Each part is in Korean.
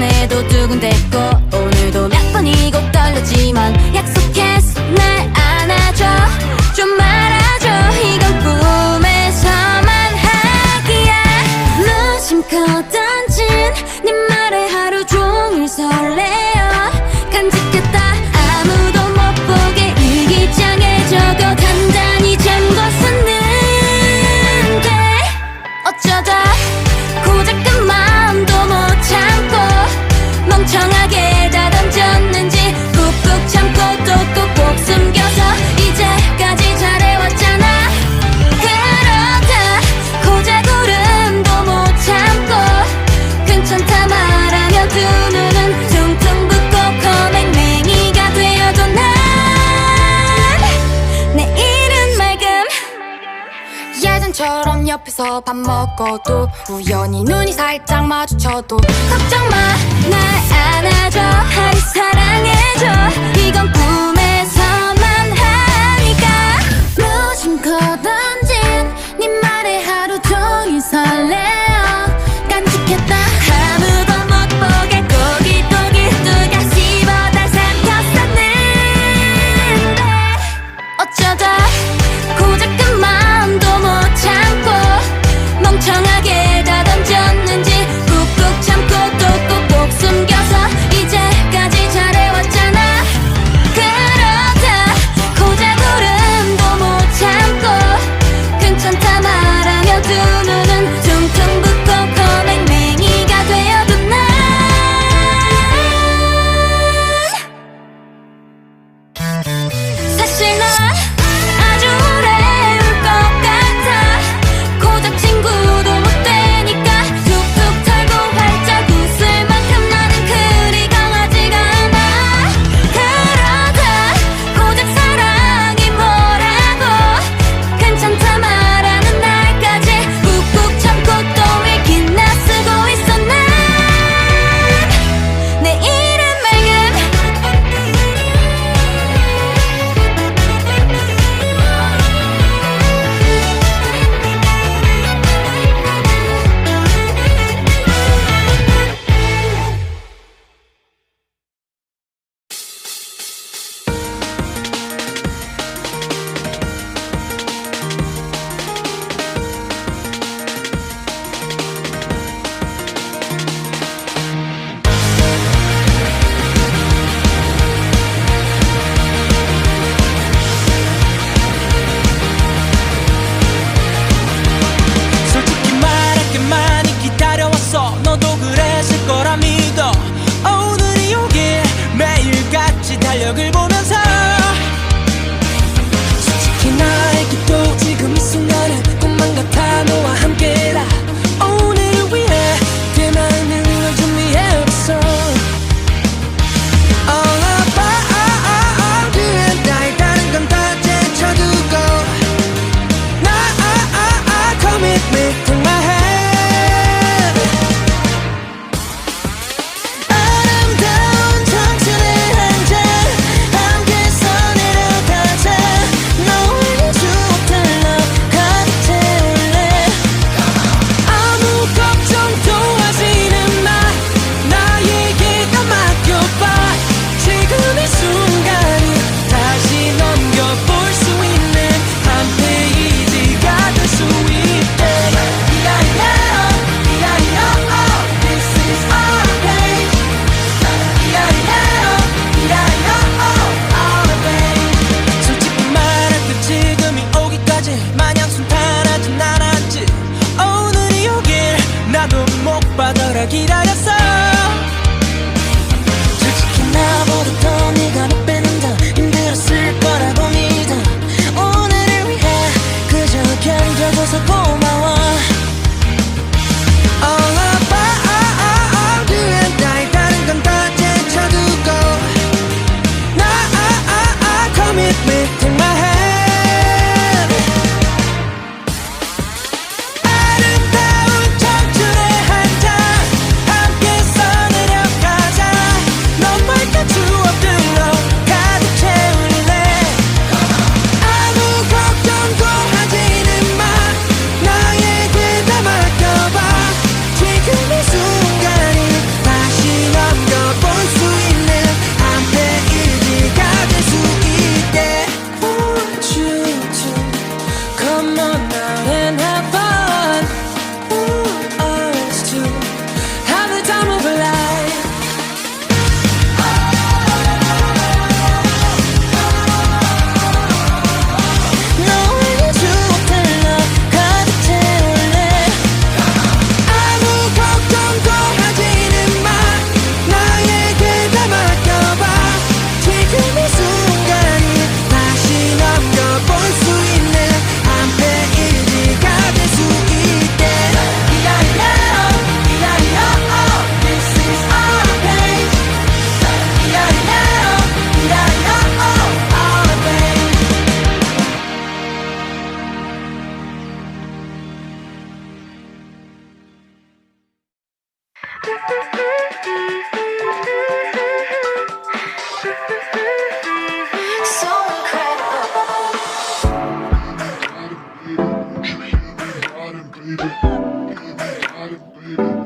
안에도 두근댔고 밥 먹어도 우연히 눈이 살짝 마주쳐도 걱정 마날 안아줘. 하리 사랑해줘. 이건 baby.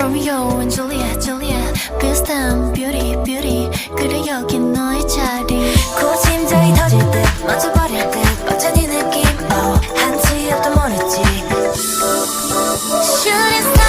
Romeo and Juliet, Juliet 비슷한 beauty, beauty 그래 여긴 너의 자리 그 심장이 터질 듯 맞춰버릴 듯 멋진 이 느낌 oh, 한치 앞도 모르지 Should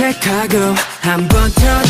어색하고 한번 더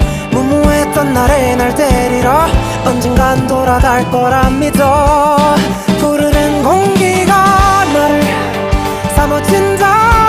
날 데리러 언젠간 돌아갈 거라 믿어. 푸르른 공기가 나를 사무친다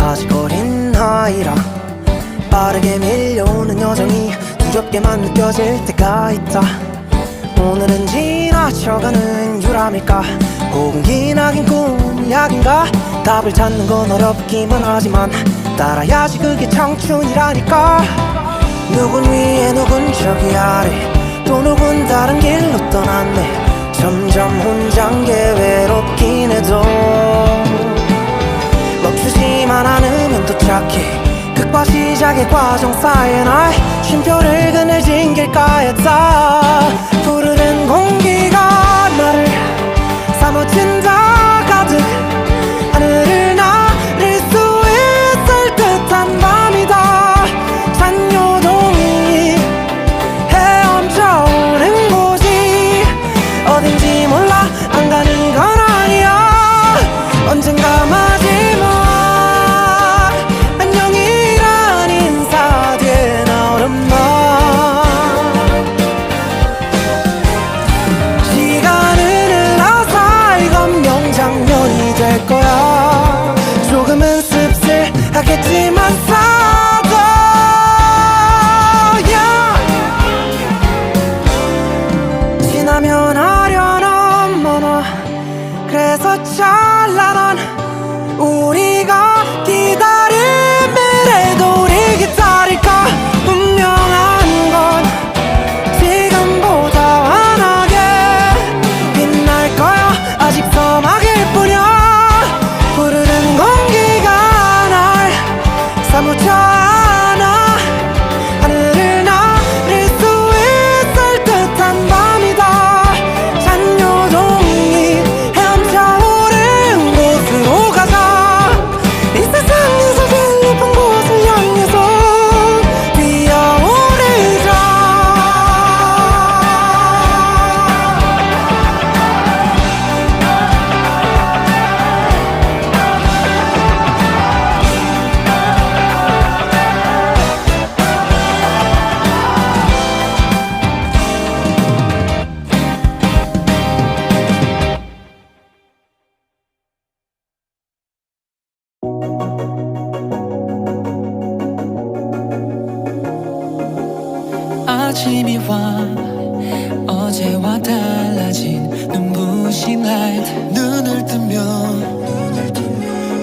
아직 어린 아이라. 빠르게 밀려오는 여정이 두렵게만 느껴질 때가 있다. 오늘은 지나쳐가는 유람일까? 혹은 기나긴 꿈이 약인가? 답을 찾는 건 어렵기만 하지만 따라야지 그게 청춘이라니까. 누군 위에 누군 저기 아래 또 누군 다른 길로 떠났네. 점점 혼잔 게 외롭긴 해도 멈추지만 않으면 도착해 끝과 시작의 과정 사이에 날 쉼표를 그늘진 길가였다 푸 아침이 와. 어제와 달라진 눈부신 라이트 눈을 뜨면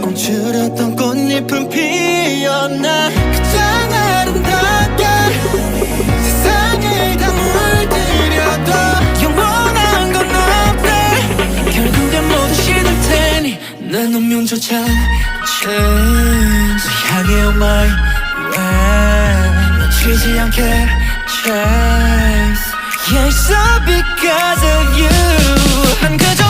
움츠렸던 꽃잎은 피었나. 가장 아름답게 세상을 다 물들여도 영원한 건 없대. 결국엔 모두 시들 테니 난 운명조차 change 향해 on my way 놓치지 않게 chase Yeah it's all because of you